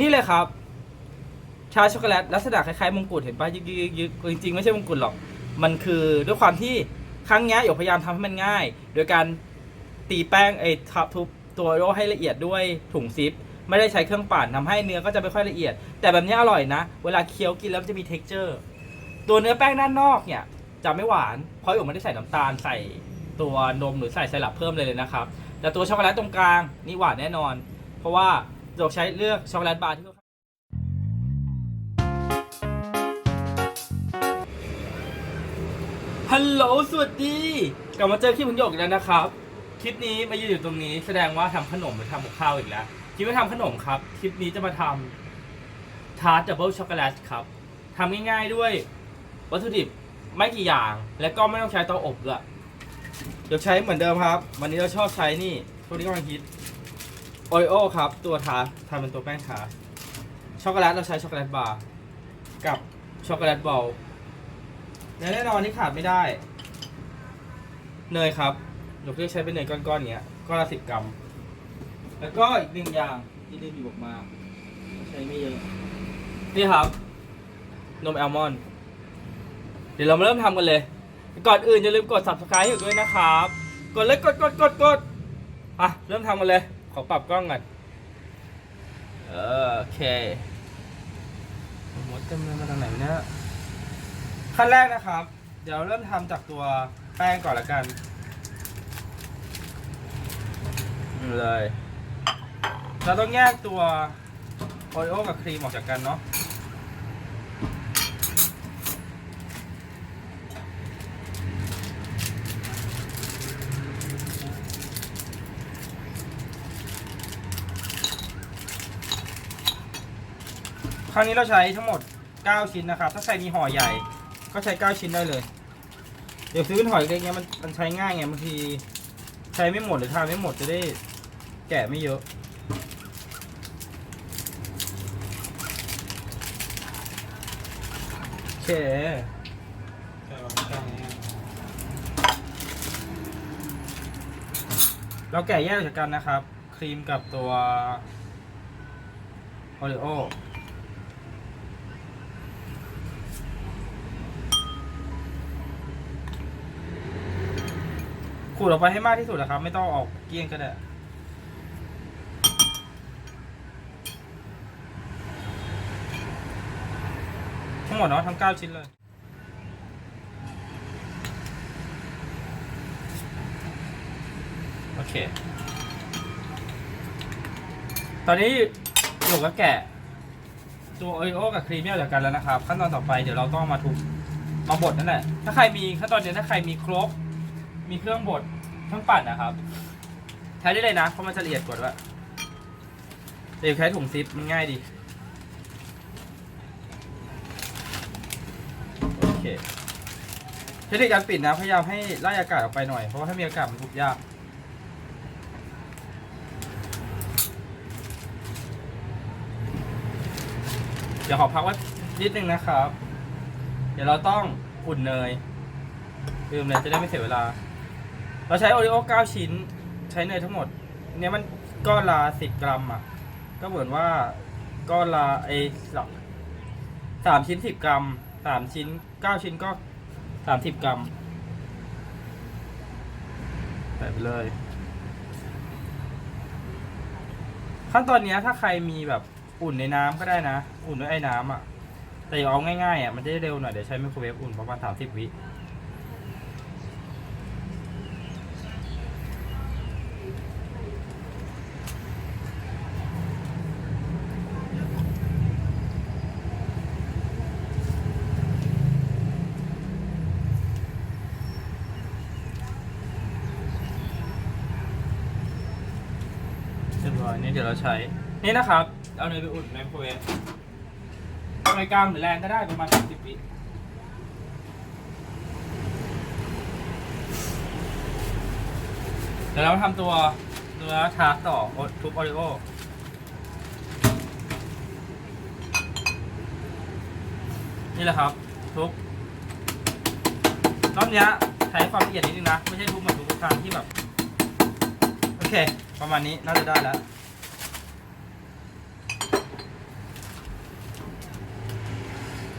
นี่เลยครับ ชาช็อกโกแลตลักษณะคล้ายๆมงกุฎเห็นปะยึกยึกยึกจริงๆ ไม่ใช่มงกุฎหรอก มันคือด้วยความที่ครั้งนี้หยกพยายามทำให้มันง่าย โดยการตีแป้งไอ้ทับทุบตัวโรให้ละเอียดด้วยถุงซิป ไม่ได้ใช้เครื่องปั่นทำให้เนื้อก็จะไม่ค่อยละเอียด แต่แบบนี้อร่อยนะ เวลาเคี้ยวกินแล้วจะมี t e x t อร์ตัวเนื้อแป้งด้านนอกเนี่ยจะไม่หวาน เพราะหยกไม่ได้ใส่น้ำตาลใส่ตัวนมหรือใส่ไซรัปเพิ่มเลยเลยนะครับ แต่ตัวช็อกโกแลตตรงกลางนี่หวานแน่นอน เพราะว่า หยกใช้เลือกช็อกโกแลตบาร์ที่ฮัลโหลสวัสดี กลับมาเจอคลิปคุณหยกอีกแล้วนะครับ คลิปนี้มายืนอยู่ตรงนี้แสดงว่าทำขนมหรือทำกับข้าวอีกแล้ว คลิปไม่ทำขนมครับ คลิปนี้จะมาทำทาร์ตดับเบิลช็อกโกแลตครับทำง่ายๆด้วยวัตถุดิบไม่กี่อย่าง และก็ไม่ต้องใช้เตาอบด้วยเดี๋ยวใช้เหมือนเดิมครับ วันนี้เราชอบใช้นี่ตัวนี้กำลังฮิต โอริโอครับ ตัวทาร์ตทำเป็นตัวแป้งทาร์ตช็อกโกแลตเราใช้ช็อกโกแลตบาร์กับช็อกโกแลตบอลและแน่นอนที่ขาดไม่ได้ เนยครับยกเลือกใช้เป็นเนยก้อนๆเนี้ยก้อนละสิบกรัม แล้วก็อีกหนึ่งอย่างที่ลืมหยิบออกมา ใช้ไม่เยอะนี่ครับ นมแอลมอนด์เดี๋ยวเรามาเริ่มทำกันเลย ก่อนอื่นอย่าลืมกด subscribe ให้ด้วยนะครับ กดเลยกดกดกดกดอะ เริ่มทำกันเลย ขอปรับกล้องก่อนเออโอเคหมดเต็มเลยมาทางไหนเนี่ยขั้นแรกนะครับ เดี๋ยวเริ่มทำจากตัวแป้งก่อนละกันนี่เลยเราต้องแยกตัวโอริโอกับครีมออกจากกันเนาะ ครั้งนี้เราใช้ทั้งหมด 9 ชิ้นนะครับ ถ้าใครมีห่อใหญ่ ก็ใช้ 9 ชิ้นได้เลย เดี๋ยวซื้อเป็นห่อเล็กเนี้ยมันมันใช้ง่ายไงบางทีใช้ไม่หมดหรือทานไม่หมดจะได้แกะไม่เยอะ โอเคเราแกะแยกออกจากกันนะครับ ครีมกับตัวโอริโอ ดออกไปให้มากที่สุดนะครับ ไม่ต้องออกเกลี้ยงก็ได้ทั้งหมดเนาะทั้ง9ชิ้นเลยโอเค ตอนนี้หยกก็แกะ ตัวโอโอกับครีมเนี่ยจากกันแล้วนะครับ ขั้นตอนต่อไปเดี๋ยวเราต้องมาทุบมาบดนั่นแหละ ถ้าใครมีขั้นตอนเนี้ยถ้าใครมีครก มีเครื่องบด เครื่องปั่นนะครับใช้ได้เลยนะเพราะมันจะละเอียดกว่าด้วยแต่อย่ใช้ถุงซิปมันง่ายดีโอเคเทคนิคการปิดนะพยายามให้ไล่อากาศออกไปหน่อยเพราะว่าถ้ามีอากาศมันทุบยากเดี๋ยวขอพักไว้นิดนึงนะครับ เดี๋ยวเราต้องอุ่นเนยลืมเลยจะได้ไม่เสียเวลา เราใช้โอริโอ9ชิ้น ใช้เนยทั้งหมด เนี่ยมันก้อนละ10กรัมอะ ก็เหมือนว่าก้อนละไอ้สองสามชิ้น10กรัมสามชิ้น9ชิ้นก็30กรัมใส่ไปเลย ขั้นตอนเนี้ยถ้าใครมีแบบอุ่นในน้ำก็ได้นะ อุ่นด้วยไอ้น้ำอะ แต่อย่าเอาง่ายๆอะมันจะได้เร็วหน่อย เดี๋ยวใช้ไมโครเวฟอุ่นประมาณ30วิ เรียบร้อยนี่เดี๋ยวเราใช้ นี่นะครับ เอาเนยไปอุ่นในไมโครเวฟไฟกลางหรือแรงก็ได้ประมาณ30วิเดี๋ยวเราทำตัวเนื้อทาร์ตต่อทุบโอริโอนี่แหละครับ ทุบรอบนี้ใช้ความละเอียดนิดนึงนะ ไม่ใช่ทุบเหมือนทุกครั้งที่แบบ โอเค ประมาณนี้น่าจะได้แล้ว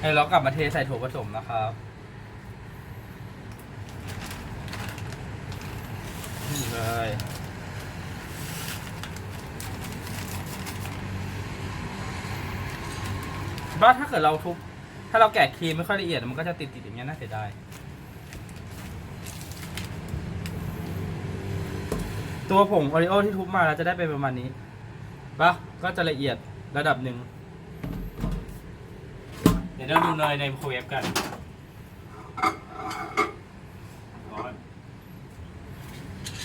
เดี๋ยวเรากลับมาเทใส่ถั่วผสมนะครับ นี่เลยบ้าถ้าเกิดเราทุบ ถ้าเราแกะครีมไม่ค่อยละเอียดมันก็จะติดๆอย่างเงี้ยน่าเสียดาย ตัวผงโอริโอที่ทุบมาเราจะได้เป็นประมาณนี้ปะก็จะละเอียดระดับหนึ่ง ดี๋ยวเราดูเนยในไมโครเวฟกันร้อน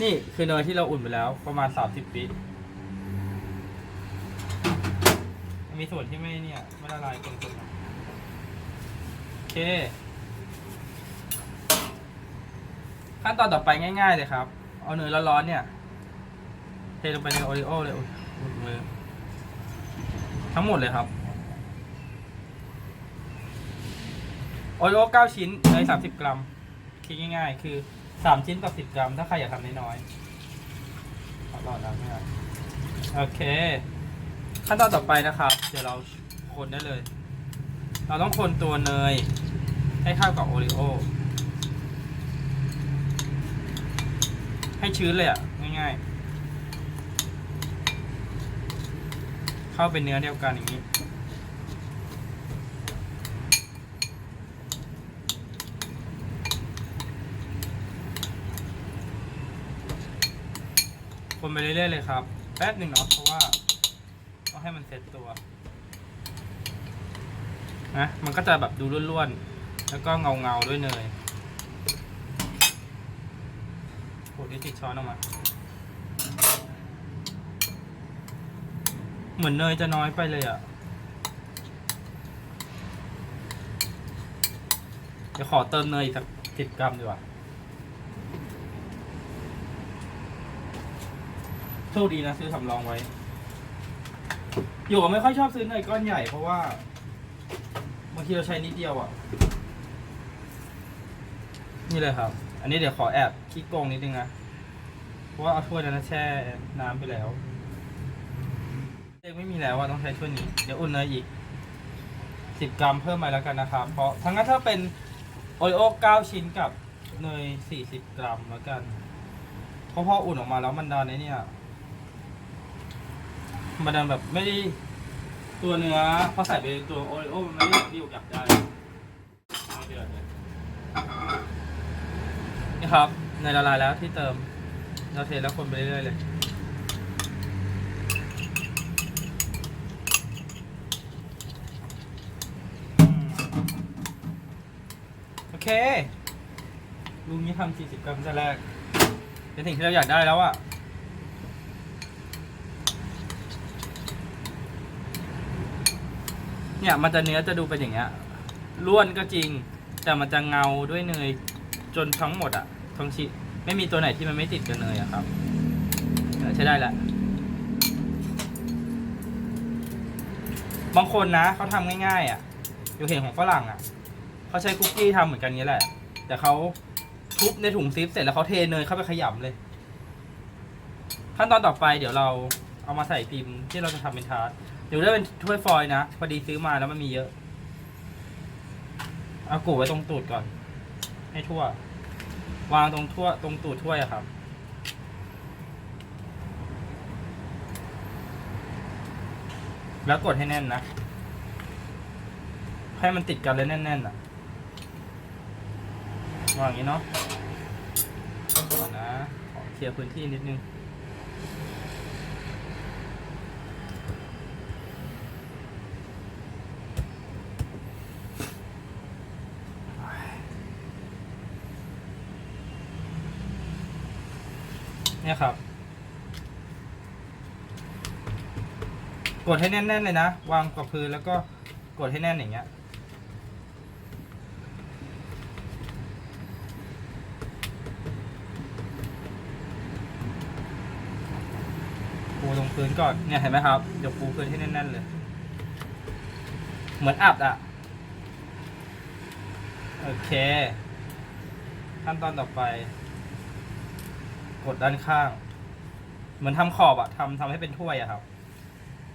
นี่คือเนยที่เราอุ่นไปแล้วประมาณ 30ปีมีส่วนที่ไม่เนี่ยไม่ละลายคนๆนะโอเค ขั้นตอนต่อไปง่าย ๆ เลยครับ เอาเนยร้อนๆเนี่ย เทลงไปในโอริโอเลยอุ๊ยอุ๊ยมือทั้งหมดเลยครับ โอริโอเก้าชิ้นเนยสามสิบกรัม คิดง่ายๆ คือสามชิ้นต่อสิบกรัม ถ้าใครอยากทำน้อยๆเอาหลอดน้ำไม่ได้โอเค ขั้นตอนต่อไปนะครับ เดี๋ยวเราคนได้เลย เราต้องคนตัวเนย ให้เข้ากับโอริโอให้ชื้นเลยอะ ง่ายๆ เข้าเป็นเนื้อเดียวกันอย่างนี้ คนไปเรื่อยๆเลยครับ แป๊บหนึ่งเนาะเพราะว่าต้องให้มันเซ็ตตัวนะมันก็จะแบบดูร่วนๆ แล้วก็เงาๆด้วยเนยโหนี่ติดช้อนออกมา เหมือนเนยจะน้อยไปเลยอะ เดี๋ยวขอเติมเนยอีกสักสิบกรัมดีกว่า โชคดีนะซื้อสำรองไว้ อยู่ไม่ค่อยชอบซื้อเนยก้อนใหญ่เพราะว่าบางทีเราใช้นิดเดียวอะ นี่เลยครับ อันนี้เดี๋ยวขอแอบคิดโกงนิดนึงนะ เพราะว่าเอาถ้วยนั้นแช่น้ำไปแล้วเองไม่มีแล้วว่าต้องใช้ถ้วยนี้ เดี๋ยวอุ่นเนยอีกสิบกรัมเพิ่มมาแล้วกันนะครับ เพราะทั้งนั้นถ้าเป็นโอริโอเก้าชิ้นกับเนยสี่สิบกรัมแล้วกัน เพราะพออุ่นออกมาแล้วมันดันเนี่ย มันดันแบบไม่ได้ตัวเนื้อพอใส่ไปตัวโอริโอมันไม่ได้ที่อยู่อยากได้ไม่เดือดเลยนี่ครับ ในละลายแล้วที่เติมเราเทแล้วคนไปเรื่อยๆเลยโอเคลุงนี้ทำ40 กรัมจะแรกเป็นสิ่งที่เราอยากได้แล้วอะ เนี่ยมันจะเนื้อจะดูเป็นอย่างเงี้ยล้วนก็จริง แต่มันจะเงาด้วยเนยจนทั้งหมดอะทั้งชิไม่มีตัวไหนที่มันไม่ติดกับเนยอะครับใช้ได้แหละบางคนนะเขาทำง่ายๆอะอยู่เห็นของฝรั่งอะเขาใช้คุกกี้ทำเหมือนกันนี้แหละ แต่เขาทุบในถุงซิปเสร็จแล้วเขาเทเนยเข้าไปขยำเลย ขั้นตอนต่อไปเดี๋ยวเราเอามาใส่พิมพ์ที่เราจะทำเป็นทาร์ต เดี๋ยวได้เป็นถ้วยฟอยล์นะพอดีซื้อมาแล้วมันมีเยอะ เอากูไว้ตรงตูดก่อน ให้ทั่ว วางตรงทั่ว ตรงตูดถ้วยอะครับ แล้วกดให้แน่นนะ ให้มันติดกันเลยแน่นๆอะวางอย่างนี้เนาะก่อนนะ ขอเคลียร์พื้นที่นิดนึง เนี่ยครับ กดให้แน่นๆเลยนะ วางกับพื้นแล้วก็กดให้แน่นอย่างเงี้ยปูลงพื้นก่อนเนี่ยเห็นไหมครับเดี๋ยวปูพื้นให้แน่นๆเลย เหมือนอัดอะโอเคขั้นตอนต่อไป กดด้านข้าง เหมือนทำขอบอะทำทำให้เป็นถ้วยอะครับ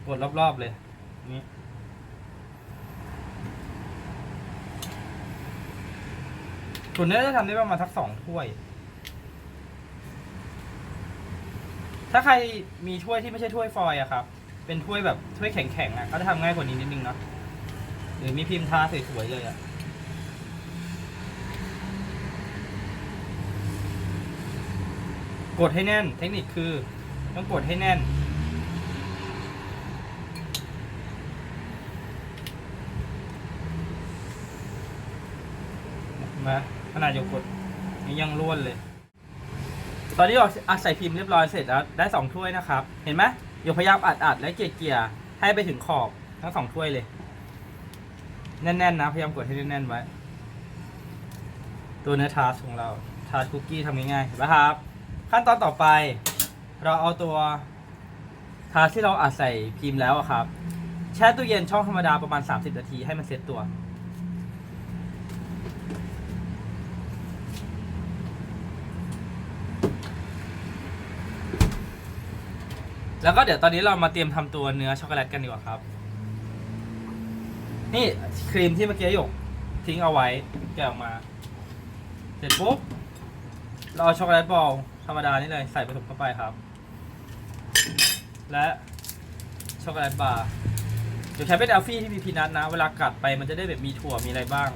กดรอบๆเลยนี่ส่วนนี้จะทำได้ประมาณทักสองถ้วย ถ้าใครมีถ้วยที่ไม่ใช่ถ้วยฟอยอะครับ เป็นถ้วยแบบถ้วยแข็งๆอะก็จะทำง่ายกว่านี้นิดนึงเนาะหรือมีพิมพ์ทาสวยๆเลยอะ กดให้แน่น เทคนิคคือต้องกดให้แน่น มาขนาดยกกดนี่ยังร่วนเลย ตอนนี้เราอัดใส่พิมพ์เรียบร้อยเสร็จแล้วได้สองถ้วยนะครับ เห็นไหมยกพยายามอัดอัดและเกลี่ยเกี่ยให้ไปถึงขอบทั้งสองถ้วยเลย แน่นๆนะพยายามกดให้แน่นๆไว้ ตัวเนื้อทาร์ตของเราทาร์ตคุกกี้ทำง่ายๆเห็นไหมครับ ขั้นตอนต่อไป เราเอาตัวทาที่เราอัดใส่พิมพ์แล้วครับ แช่ตู้เย็นช่องธรรมดาประมาณ 30 นาทีให้มันเซ็ตตัว แล้วก็เดี๋ยวตอนนี้เรามาเตรียมทำตัวเนื้อช็อกโกแลตกันดีกว่าครับ นี่ครีมที่เมื่อกี้หยกทิ้งเอาไว้แกะออกมา เสร็จปุ๊บ เราเอาช็อกโกแลตบอล รรมดานี่เลยใส่ผสมเข้าไปครับ และช็อกโกแลตบาร์เดี๋ยวใช้เป็นอัลฟี่ที่มีพีนัทนะ เวลากัดไปมันจะได้แบบมีถั่วมีอะไรบ้าง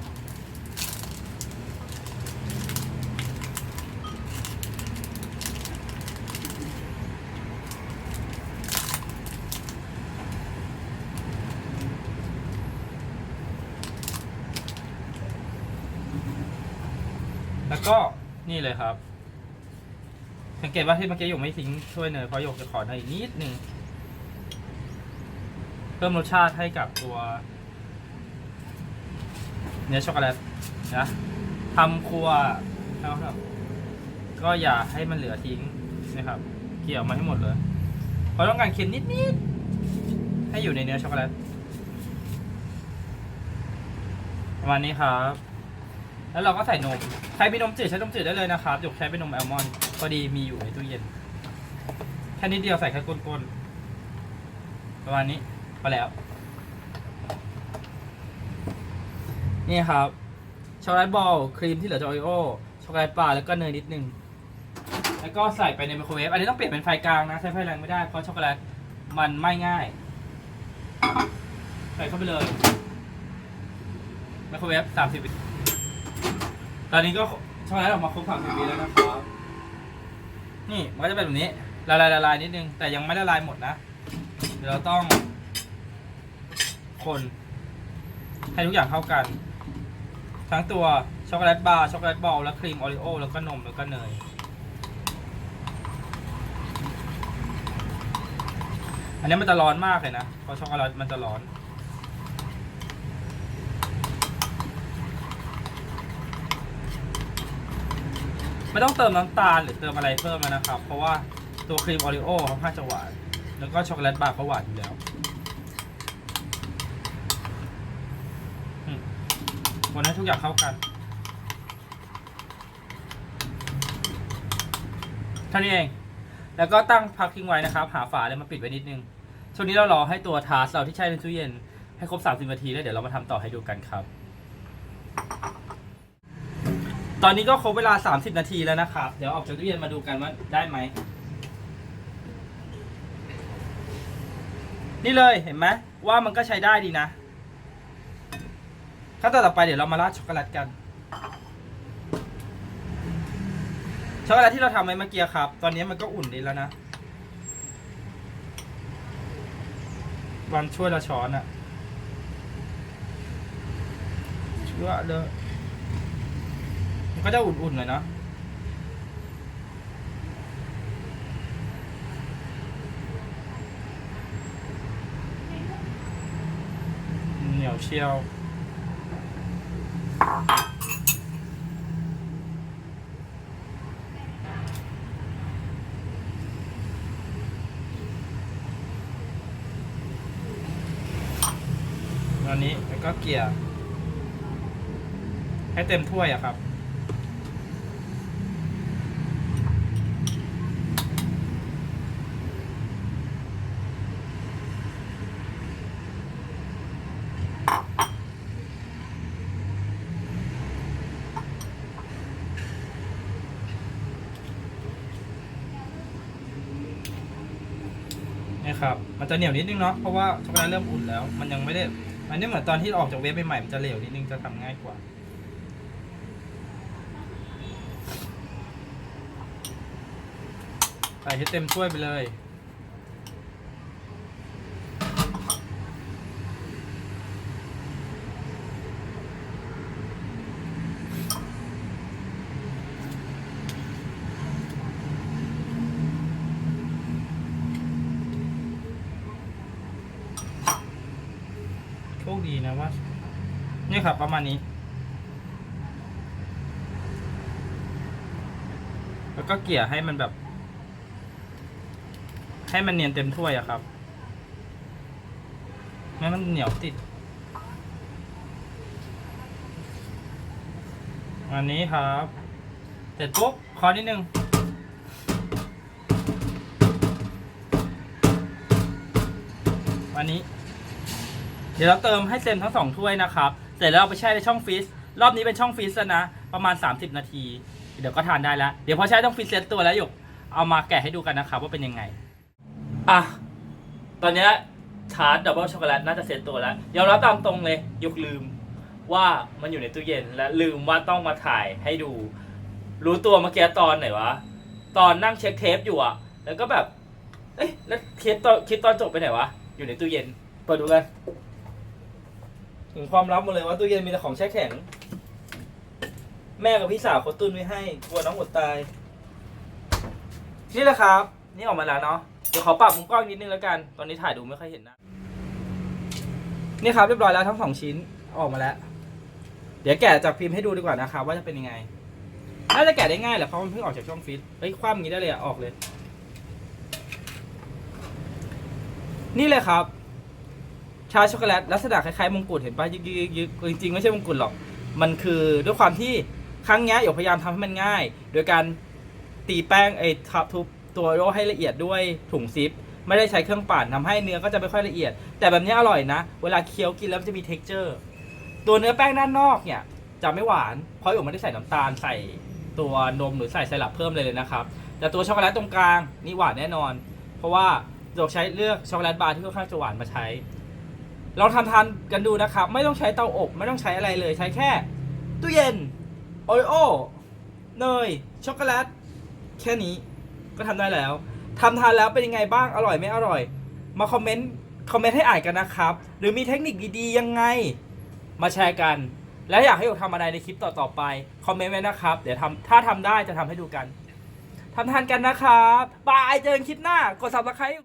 แล้วก็นี่เลยครับ สังเกตว่าที่เมื่อกี้หยกไม่ทิ้งช่วยเนยเพราะหยกจะขอเนยอีกนิดหนึ่งเพิ่มรสชาติให้กับตัว เนื้อช็อกโกแลตนะทำครัวนะครับ ก็อย่าให้มันเหลือทิ้งนะครับ เกี่ยวมาให้หมดเลยเพราะต้องการเค็มนิดๆให้อยู่ในเนื้อช็อกโกแลตประมาณนี้ครับ แล้วเราก็ใส่นม ใครมีนมจืดใช้นมจืดได้เลยนะครับหยกใช้เป็นนมแอลมอนด์ พอดีมีอยู่ในตู้เย็น แค่นิดเดียวใส่แค่ก้นๆ ประมาณนี้ก็แล้วนี่ครับช็อกโกแลตบอลครีมที่เหลือจากโอริโอช็อกโกแลตบาร์แล้วก็เนยนิดนึง แล้วก็ใส่ไปในไมโครเวฟอันนี้ต้องเปลี่ยนเป็นไฟกลางนะใช้ไฟแรงไม่ได้เพราะช็อกโกแลตมันไหม้ง่าย ใส่เข้าไปเลยไมโครเวฟสามสิบตอนนี้ก็ช็อกโกแลตออกมาครบสามสิบวิแล้วนะครับ นี่มันก็จะเป็นแบบนี้ละลายละลายนิดนึง แต่ยังไม่ละลายหมดนะเดี๋ยวเราต้อง คน ให้ทุกอย่างเข้ากัน ทั้งตัวช็อกโกแลตบาร์ช็อกโกแลตบอลและครีมโอริโอแล้วก็นมแล้วก็เนยอันนี้มันจะร้อนมากเลยนะเพราะช็อกโกแลตมันจะร้อน ไม่ต้องเติมน้ำตาลหรือเติมอะไรเพิ่มแล้วนะครับ เพราะว่าตัวครีมโอริโอค่อนข้างจะหวาน แล้วก็ช็อกโกแลตบาร์ก็หวานอยู่แล้วอืมคนให้ทุกอย่างเข้ากันเท่านี้เอง แล้วก็ตั้งพักทิ้งไว้นะครับ หาฝาเลยมาปิดไว้นิดนึง ช่วงนี้เรารอให้ตัวทาสเราที่แช่ในตู้เย็นให้ครบ 30 นาทีแล้วเดี๋ยวเรามาทำต่อให้ดูกันครับ ตอนนี้ก็ครบเวลา 30 นาทีแล้วนะครับ เดี๋ยวออกจากตู้เย็นมาดูกันว่าได้ไหม นี่เลยเห็นไหมว่ามันก็ใช้ได้ดีนะขั้นตอนต่อไปเดี๋ยวเรามาราดช็อกโกแลตกันช็อกโกแลตที่เราทำไว้เมื่อกี้ครับ ตอนนี้มันก็อุ่นดีแล้วนะวันช่วยละช้อนอะชื่อเลย ก็จะอุ่นๆเลยเนาะเหนียวเชียวตอนนี้แล้วก็เกลี่ยให้เต็มถ้วยอะครับ ครับ มันจะเหนียวนิดนึงเนาะ เพราะว่าช็อกโกแลตเริ่มอุ่นแล้ว มันยังไม่ได้ มันไม่เหมือนตอนที่ออกจากเวฟใหม่ๆมันจะเหลวนิดนึง จะทำง่ายกว่า ใส่ให้เต็มถ้วยไปเลย ดีนะว่านี่ครับประมาณนี้ แล้วก็เกลี่ยให้มันแบบ ให้มันเนียนเต็มถ้วยอะครับไม่งั้นมันเหนียวติด อันนี้ครับเสร็จปุ๊บคอนิดนึงอันนี้ เดี๋ยวเราเติมให้เต็มทั้งสองถ้วยนะครับ เสร็จแล้วเอาไปแช่ในช่องฟรีซรอบนี้เป็นช่องฟรีซนะ ประมาณ 30 นาที เดี๋ยวก็ทานได้แล้ว เดี๋ยวพอใช้ต้องฟรีซเซตตัวแล้วหยก เอามาแกะให้ดูกันนะครับว่าเป็นยังไง อะ ตอนนี้ชาร์จดับเบิลช็อกโกแลตน่าจะเซตตัวแล้วยอมรับตามตรงเลยยกลืมว่ามันอยู่ในตู้เย็นและลืมว่าต้องมาถ่ายให้ดู รู้ตัวเมื่อกี้ตอนไหนวะ ตอนนั่งเช็คเทปอยู่อะแล้วก็แบบ เอ๊ะแล้วคลิปตอนคลิปตอนจบไปไหนวะ อยู่ในตู้เย็น เปิดดูกัน ถึงความลับหมดเลยว่าตู้เย็นมีแต่ของแช่แข็ง แม่กับพี่สาวเขาตุนไว้ให้กลัวน้องอดตาย นี่แหละครับ นี่ออกมาแล้วเนาะเดี๋ยวขอปรับมุมกล้องนิดนึงแล้วกัน ตอนนี้ถ่ายดูไม่ค่อยเห็นนะนี่ครับเรียบร้อยแล้วทั้งสองชิ้นออกมาแล้ว เดี๋ยวแกะจากพิมพ์ให้ดูดีกว่านะครับว่าจะเป็นยังไงน่าจะแกะได้ง่ายแหละเพราะมันเพิ่งออกจากช่องฟิตเฮ้ยคว่ำอย่างนี้ได้เลยอะออกเลย นี่เลยครับ ชาช็อกโกแลตลักษณะคล้ายๆมงกุฎเห็นป่ะยึกยึกยึกจริงๆไม่ใช่มงกุฎหรอก มันคือด้วยความที่ครั้งนี้หยกพยายามทำให้มันง่าย โดยการตีแป้งไอ้ทับทุบตัวโรให้ละเอียดด้วยถุงซิป ไม่ได้ใช้เครื่องปั่นทำให้เนื้อก็จะไม่ค่อยละเอียด แต่แบบนี้อร่อยนะ เวลาเคี้ยวกินแล้วมันจะมี t e x t อร์ตัวเนื้อแป้งด้านนอกเนี่ยจะไม่หวาน เพราะหยกไม่ได้ใส่น้ำตาลใส่ตัวนมหรือใส่ไซรัปเพิ่มเลยเลยนะครับแต่ตัวช็อกโกแลตตรงกลางนี่หวานแน่นอน เพราะว่าหยกใช้เลือกช็อกโกแลตบาร์ที่ค่อนข้างจะหวานมาใช้ ลองทำทานกันดูนะครับ ไม่ต้องใช้เตาอบไม่ต้องใช้อะไรเลย ใช้แค่ตู้เย็นโอริโอเนยช็อกโกแลตแค่นี้ก็ทำได้แล้วทำทานแล้วเป็นยังไงบ้างอร่อยไม่อร่อย มาคอมเมนต์คอมเมนต์ให้อ่านกันนะครับ หรือมีเทคนิคดีๆยังไงมาแชร์กัน แล้วอยากให้ผมทำอะไรในคลิปต่อๆไปคอมเมนต์ไว้นะครับ เดี๋ยวทำถ้าทำได้จะทำให้ดูกันทำทานกันนะครับบายเจอกันคลิปหน้ากด subscribe